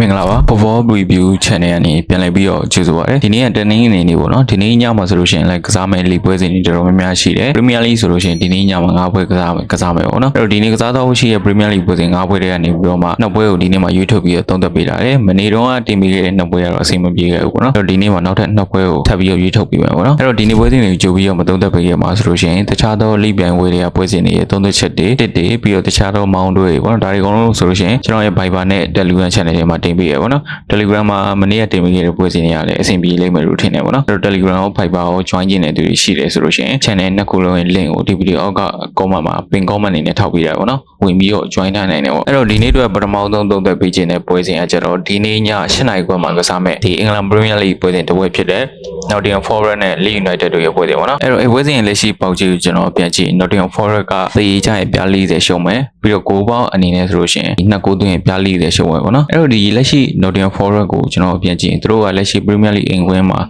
မင်္ဂလာပါ Football Review Channel ကနေပြန်လည်ပြီးတော့ကြိုဆိုပါရစေဒီနေ့ကတနင်္ဂနွေနေ့ပေါ့နော်ဒီနေ့ညမှာဆိုလို့ရှိရင်လည်းကစားမယ့်လီပွဲစဉ်တွေတော်တော်များများရှိတယ် Premier League ဆိုလို့ရှိရင်ဒီနေ့ညမှာ၅ပွဲကစားမယ်ကစားမယ်ပေါ့နော်အဲ့တော့ဒီနေ့ကစားတော့ရှိရဲ့ Premier League ပွဲစဉ်၅ပွဲတွေကနေပြီးတော့မှနှစ်ပွဲကိုဒီနေ့မှာရွေးထုတ်ပြီးတော့သုံးသပ်ပေးတာတယ်မနေ့တုန်းကတင်ပေးခဲ့တဲ့နှစ်ပွဲကတော့အဆင်မပြေခဲ့ဘူးပေါ့နော်အဲ့တော့ဒီနေ့မှာနောက်ထပ်နှစ်ပွဲကိုထပ်ပြီးတော့ရွေးထုတ်ပြီးမယ်ပေါ့နော်အဲ့တော့ဒီနေ့ပွဲစဉ်တွေကိုကြိုပြီးတော့မသုံးသပ်ပေးခဲ့မှာဆိုလို့ရှိရင်တခြားသောလိပြိုင်ပွဲတွေကပွဲစဉ်တွေရဲ့သုံးသပ်ချက်တွေတစ်တွေပြီးတော့တခြားသောမောင်းတွေပေါ့နော်ဒါတွေအကုန်လုံးဆိုလို့ရှိရင်ကျွန်တော်ရဲ့ Viber နဲ့ Telegram Channel တွေမှာတင်ပေးရပေါ့နော် Telegram မှာမနေ့ကတင်ပေးခဲ့တဲ့ပွဲစဉ်တွေကလည်းအဆင်ပြေလိမ့်မယ်လို့ထင်တယ်ပေါ့နော်အဲ့တော့ Telegram ကို Viber ကို join ကျင်တဲ့သူတွေရှိတယ်ဆိုလို့ရှိရင် channel နှစ်ခုလုံးရဲ့ link ကိုဒီ video အောက်က comment မှာ pin comment အနေနဲ့ထောက်ပေးရပါတော့ဝင်ပြီးတော့ join ထားနိုင်တယ်ပေါ့အဲ့တော့ဒီနေ့အတွက်ပထမဆုံးသုံးသပ်ပေးခြင်းတဲ့ပွဲစဉ်ကကျတော့ဒီနေ့ည8:00နာရီခွဲမှာကစားမဲ့ဒီ England Premier League ပွဲစဉ်တစ်ပွဲဖြစ်တဲ့ Nottingham Forest နဲ့ Leeds United တို့ရဲ့ပွဲစဉ်ပေါ့နော်အဲ့တော့အဲ့ပွဲစဉ်ရဲ့လက်ရှိပေါက်ကြီးကိုကျွန်တော်ပြန်ကြည့် Nottingham Forest ကသေချာရဲ့ပြား40ရှုံးမယ် ပြီးတော့ကိုပေါင်းအနေနဲ့ဆိုလို့ရှိရင်ဒီနှစ်ကိုသွင်းရဲ့ပြား40ရှုံးမယ်ပေါ့နော်အဲ့တော့ဒီလက်ရှိ Nottingham Forest ကိုကျွန်တော်ပြန်ကြည့်ရင်သူတို့ကလက်ရှိ Premier League အင်ကွင်းမှာ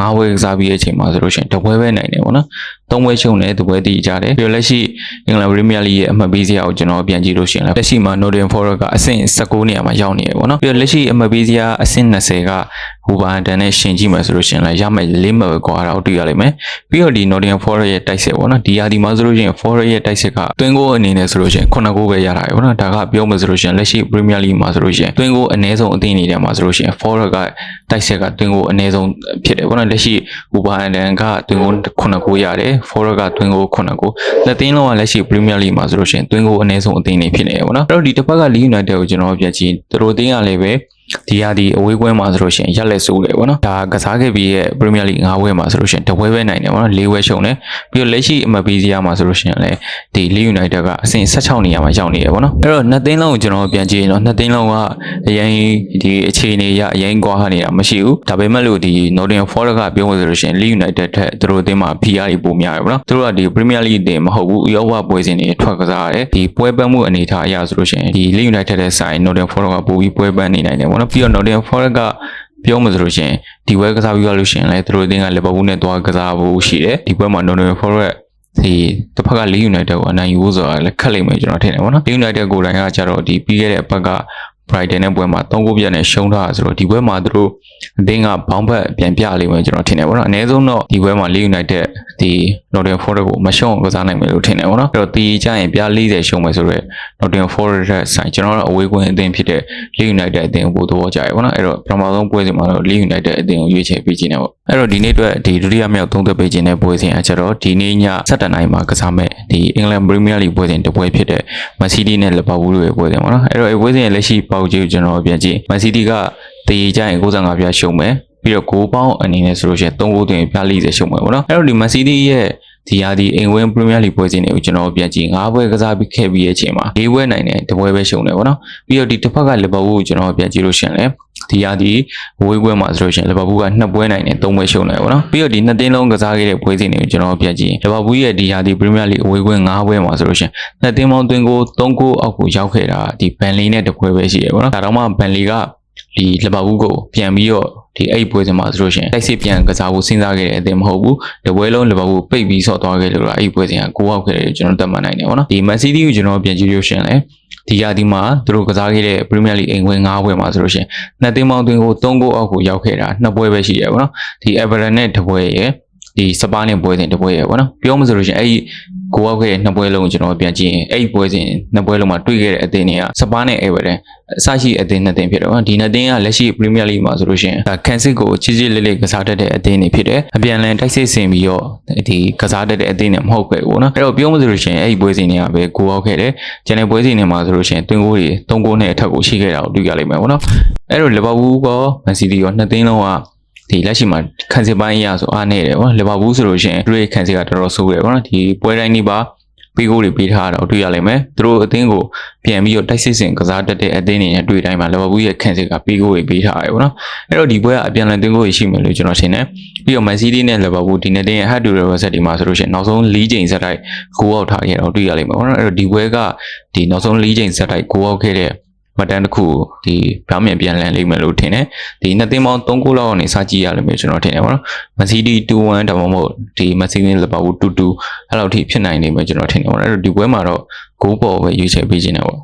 ၅ပွဲကစားပြီးတဲ့အချိန်မှာဆိုလို့ရှိရင်တစ်ပွဲပဲနိုင်တယ်ပေါ့နော်သုံးပွဲရှုံးတယ်တစ်ပွဲတည်ကြတယ်ပြီးတော့လက်ရှိ England Premier League ရဲ့အမှတ်ပေးစရာကိုကျွန်တော်ပြန်ကြည့်လို့ရှိရင်လည်းလက်ရှိမှာ Nottingham Forest ကအဆင့်19နေရာမှာရောက်နေတယ်ပေါ့နော်ပြီးတော့လက်ရှိအမှတ်ပေးစရာအဆင့်20က Wolverhampton နဲ့ရှင်ကြည့်မယ်ဆိုလို့ရှိရင်လည်းရမယ်လေးမဲ့ကွာတော့တွေ့ရလိမ့်မယ်ပြီးတော့ဒီ Nottingham Forest ရဲ့တိုက်စစ်ပေါ့နော်ဒီဟာဒီမှာဆိုလို့ရှိရင် Forest ရဲ့တိုက်စစ်ကတွင်းကိုအနေနဲ့ဆိုလို့ရှိရင်9ဂိုးပဲရတာပဲပေါ့နော်ဒါကပြောမယ်ဆိုလို့ရှိရင်လက်ရှိ Premier League မှာဆိုလို့ရှိရင်တွင်းကိုအနည်းဆုံးအသင်းအနေနဲ့မှာဆိုလို့ရှိရင် Forest ကတိုက်စစ်ကတွင်းကိုအနည်းဆုံးဖြစ်တယ်ပေါ့နော်လက်ရှိ Wolverhampton ကတွင်းကို9ဂိုးရတယ် Forest ကတွင်းကို9ဂိုးလက်သင်းလုံးကလက်ရှိ Premier League မှာဆိုလို့ရှိရင်တွင်းကိုအနည်းဆုံးအသင်းတွေဖြစ်နေတယ်ပေါ့နော်အဲ့တော့ဒီတစ်ဖက်က Leeds United ကိုကျွန်တော်ပြကြည့်သူတို့အသင်းကလည်းပဲဒီဟာဒီအဝေးကွင်းမှာဆိုလို့ရှိရင်ရက်လက်ဆိုးတယ်ပေါ့နော်ဒါကစားခဲ့ပြီးရဲ့ Premier League ၅ဝဲမှာဆိုလို့ရှိရင်တစ်ဝဲပဲနိုင်တယ်ပေါ့နော်၄ဝဲရှုံတယ်ပြီးတော့လက်ရှိအမပီစီယာမှာဆိုလို့ရှိရင်လည်းဒီ Leeds United ကအဆင့်16နေရာမှာရောက်နေတယ်ပေါ့နော်အဲ့တော့နှစ်သင်းလုံးကိုကျွန်တော်ပြန်ကြည့်ရင်တော့နှစ်သင်းလုံးကအရင်ဒီအခြေအနေရအရင်ကွာနေတာမရှိဘူးဒါပေမဲ့လို့ဒီ Nottingham Forest ကပြောလို့ဆိုလို့ရှိရင် Leeds United ထက်သူတို့အသင်းမှာ PR တွေပိုများတယ်ပေါ့နော်သူတို့ကဒီ Premier League အသင်းမဟုတ်ဘူးဥရောပပွဲစဉ်တွေထွက်ကစားရတယ်ဒီပွဲပန်းမှုအနေထားအရဆိုလို့ရှိရင်ဒီ Leeds United ရဲ့ဆိုင် Nottingham Forest ကပိုပြီးပွဲပန်းနေနိုင်တယ်ပေါ့နော်ပြီးတော့ Nottingham Forest ကပြောမှဆိုလို့ရှိရင်ဒီဘွဲကစားပြီးသွားလို့ရှိရင်လည်းသူတို့အသင်းကလီဗာပူးနဲ့တွားကစားဖို့ရှိတယ်ဒီဘွဲမှာ Nottingham Forest ဒီတစ်ဖက်က Leeds United ကိုအနိုင်ယူဖို့ဆိုတာလည်းခက်လိမ့်မယ်ကျွန်တော်ထင်တယ်ပေါ့နော် Leeds United ကိုယ်တိုင်ကကြတော့ဒီပြီးခဲ့တဲ့အပတ်က Brighton နဲ့ပွဲမှာ3ဂိုးပြတ်နဲ့ရှုံးထားတာဆိုတော့ဒီပွဲမှာသူတို့အသင်းကဘောင်းဘက်ပြန်ပြလိမ့်မယ်ကျွန်တော်ထင်တယ်ပေါ့နော်အနည်းဆုံးတော့ဒီပွဲမှာ Leeds United ဒီ Nottingham Forest ကိုမရှုံးအောင်ကစားနိုင်မယ်လို့ထင်တယ်ပေါ့နော်အဲ့တော့ဒီကြရင်ပြ40ရှုံးမယ်ဆိုတော့ Nottingham Forest ရဲ့ဆိုင်ကျွန်တော်တို့အဝေးကွင်းအသင်းဖြစ်တဲ့ Leeds United အသင်းကိုပို့တော့ကြရပေါ့နော်အဲ့တော့ပထမဆုံးပွဲစဉ်မှာတော့ Leeds United အသင်းကိုရွေးချယ်ပေးခြင်းတယ်ပေါ့အဲ့တော့ဒီနေ့အတွက်ဒီဒုတိယမြောက်သုံးသက်ပေးခြင်းတဲ့ပွဲစဉ်အချက်တော့ဒီနေ့ည7:00နာရီမှာကစားမဲ့ဒီ England Premier League ပွဲစဉ်တစ်ပွဲဖြစ်တဲ့ Man City နဲ့ Liverpool တို့ရဲ့ပွဲစဉ်ပေါ့နော်အဲ့တော့ဒီပွဲစဉ်ရဲ့လက်ရှိပေါက်ကြီးကိုကျွန်တော်ပြန်ကြည့် Man City ကတေးကြရင်65ပြားရှုံးမယ်ပြီးတော့6ပေါင်းအနေနဲ့ဆိုလို့ရှိရင်3ဂိုးသွင်းပြား40ရှုံးမယ်ပေါ့နော်အဲ့တော့ဒီ Man City ရဲ့ ဒီဟာဒီအိမ်ဝင်းပရီးမီးယားလိပွဲစဉ်တွေကိုကျွန်တော်ပြန်ကြည့်၅ပွဲကစားပြီးခဲ့ပြီးရဲ့အချိန်မှာ၄ပွဲနိုင်တယ်တစ်ပွဲပဲရှုံးတယ်ပေါ့နော်ပြီးတော့ဒီတစ်ဖက်ကလီဗာပူးကိုကျွန်တော်ပြန်ကြည့်လို့ရှိရင်လည်းဒီဟာဒီဝေးပွဲမှာဆိုလို့ရှိရင်လီဗာပူးက2ပွဲနိုင်တယ်3ပွဲရှုံးတယ်ပေါ့နော်ပြီးတော့ဒီနှစ်သင်းလုံးကစားခဲ့တဲ့ပွဲစဉ်တွေကိုကျွန်တော်ပြန်ကြည့်လီဗာပူးရဲ့ဒီဟာဒီပရီးမီးယားလိအဝေးပွဲ5ပွဲမှာဆိုလို့ရှိရင်နှစ်သင်းပေါင်းသွင်းကို3ဂိုးအောက်ကိုရောက်ခဲ့တာဒီဘန်လီနဲ့တစ်ပွဲပဲရှိတယ်ပေါ့နော်ဒါတော့မှဘန်လီက ဒီလီဗာပူးကိုပြန်ပြီးတော့ဒီအဲ့ပွဲစဉ်မှာဆိုလို့ရှိရင်တိုက်စစ်ပြန်ကစားဖို့စဉ်းစားခဲ့တဲ့အသင်းမဟုတ်ဘူးတပွဲလုံးလီဗာပူးပိတ်ပြီးဆော့သွားခဲ့လို့အဲ့ပွဲစဉ်ကကိုးအောက်ခဲ့တယ်ကျွန်တော်တတ်မှတ်နိုင်တယ်ပေါ့နော်ဒီမန်စီးတီးကိုကျွန်တော်ပြန်ကြည့်လို့ရှိရင်လည်းဒီရာဒီမှာသူတို့ကစားခဲ့တဲ့ Premier League အိမ်ဝင်၅ပွဲမှာဆိုလို့ရှိရင်နှစ်သင်းပေါင်းသွင်းကို၃ဂိုးအောက်ကိုရောက်ခဲ့တာနှစ်ပွဲပဲရှိတယ်ပေါ့နော်ဒီ Everton နဲ့တစ်ပွဲရယ်ဒီစပါးနဲ့ပွဲစဉ်တစ်ပွဲရယ်ပေါ့နော်ပြောမှဆိုလို့ရှိရင်အဲ့ ကိုအောက်ခဲ့တဲ့နှစ်ပွဲလုံးကိုကျွန်တော်ပြန်ကြည့်ရင်အဲ့ပွဲစဉ်နှစ်ပွဲလုံးမှာတွေ့ခဲ့တဲ့အသင်းတွေကစပါးနဲ့ Everton အစရှိအသင်းနှစ်သင်းဖြစ်တယ်ပေါ့နော်ဒီနှစ်သင်းကလက်ရှိ Premier League မှာဆိုလို့ရှိရင်ဒါကန်စစ်ကိုချစ်ချစ်လေးလေးကစားတတ်တဲ့အသင်းတွေဖြစ်တယ်အပြန်လန်တိုက်စစ်ဆင်ပြီးတော့ဒီကစားတတ်တဲ့အသင်းတွေမဟုတ်ခဲ့ဘူးပေါ့နော်အဲ့တော့ပြောမှဆိုလို့ရှိရင်အဲ့ဒီပွဲစဉ်တွေကပဲကိုအောက်ခဲ့တယ်ကျန်တဲ့ပွဲစဉ်တွေမှာဆိုလို့ရှိရင်တွင်ကိုတွေ၃ဂိုးနဲ့အထက်ကိုရှိခဲ့တာကိုတွေ့ရလိမ့်မယ်ပေါ့နော်အဲ့တော့လီဗာပူးကမန်စီးတီးရောနှစ်သင်းလုံးက ဒီလက်ရှိမှာခံစစ်ပိုင်းအရဆိုအားနေတယ်ပေါ့လီဗာပူးဆိုလို့ရှိရင်သူတို့ရဲ့ခံစစ်ကတော်တော်ဆိုးတယ်ပေါ့နော်ဒီပွဲတိုင်းဒီပါပေးကိုတွေပေးထားတာကိုတွေ့ရလိမ့်မယ်သူတို့အသင်းကိုပြန်ပြီးတော့တိုက်စစ်စင်ကစားတတ်တဲ့အသင်းတွေနဲ့တွေ့တိုင်းမှာလီဗာပူးရဲ့ခံစစ်ကပေးကိုတွေပေးထားတယ်ပေါ့နော်အဲ့တော့ဒီပွဲကအပြန်လန်သွင်းကိုရှိမယ်လို့ကျွန်တော်ထင်တယ်ပြီးတော့မန်စီးတီးနဲ့လီဗာပူးဒီနေ့တင်းရဲ့ head to head ဆက်ဒီမှာဆိုလို့ရှိရင်နောက်ဆုံး၄ချိန်ဆက်တိုက်ဂိုးအောက်ထားခဲ့တာကိုတွေ့ရလိမ့်မယ်ပေါ့နော်အဲ့တော့ဒီပွဲကဒီနောက်ဆုံး၄ချိန်ဆက်တိုက်ဂိုးအောက်ခဲ့တဲ့ မတန်တစ်ခုဒီပြောင်းပြန်ပြန်လန်လိမ့်မယ်လို့ထင်တယ်ဒီနှစ်သင်းပေါင်း3ဂိုးလောက်ကနေစကြည့်ရလိမ့်မယ်ကျွန်တော်ထင်တယ်ပေါ့နော်မန်စီးတီး2-1ဒါမှမဟုတ်ဒီမန်စီးတီးလီဗာပူး2-2အဲ့လောက်ထိဖြစ်နိုင်နေမယ်ကျွန်တော်ထင်တယ်ပေါ့နော်အဲ့တော့ဒီပွဲမှာတော့ဂိုးပေါ်ပဲရွေးချယ်ပေးခြင်းတယ်ပေါ့